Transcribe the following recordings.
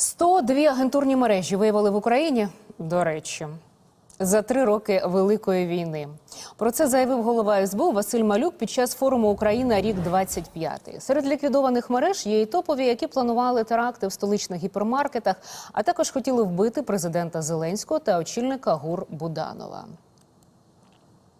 102 агентурні мережі виявили в Україні. До речі, за три роки Великої війни. Про це заявив голова СБУ Василь Малюк під час форуму Україна рік 25 Серед ліквідованих мереж є і топові, які планували теракти в столичних гіпермаркетах, а також хотіли вбити президента Зеленського та очільника ГУР Буданова.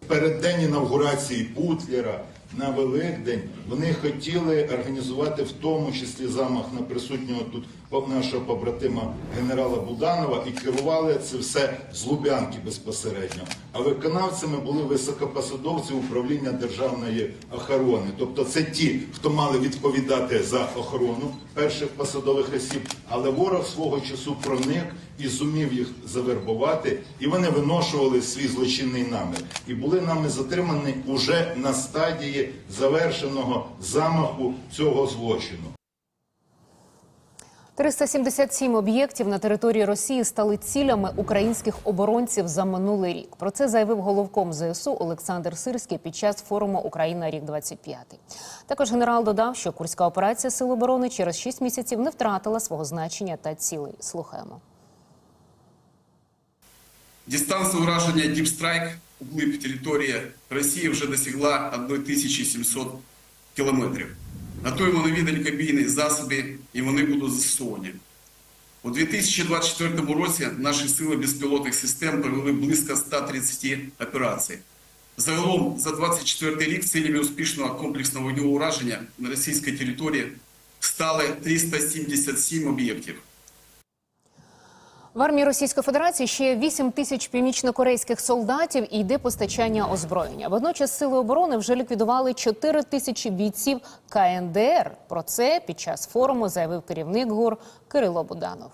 Перед день інавгурації Путлера на Великдень вони хотіли організувати в тому числі замах на присутнього тут нашого побратима генерала Буданова і керували це все з Лубянки безпосередньо. А виконавцями були високопосадовці управління державної охорони. Тобто це ті, хто мали відповідати за охорону перших посадових осіб, але ворог свого часу проник і зумів їх завербувати, і вони виношували свій злочинний намір. І були нами затримані уже на стадії завершеного замаху цього злочину. 377 об'єктів на території Росії стали цілями українських оборонців за минулий рік. Про це заявив головком ЗСУ Олександр Сирський під час форуму Україна рік 25 Також генерал додав, що курська операція Сил оборони через 6 місяців не втратила свого значення та цілей. Слухаємо. Дистанція ураження Діпстрайк углиб території Росії вже досягла 1700 кілометрів. Готуємо нові далекобійні засоби і вони будуть застосовані. У 2024 році наші сили безпілотних систем провели близько 130 операцій. Загалом за 24 рік цілями успішного комплексного вогневого ураження на російській території стали 377 об'єктів. В армії Російської Федерації ще 8 тисяч північнокорейських солдатів і йде постачання озброєння. Водночас сили оборони вже ліквідували 4 тисячі бійців КНДР. Про це під час форуму заявив керівник ГУР Кирило Буданов.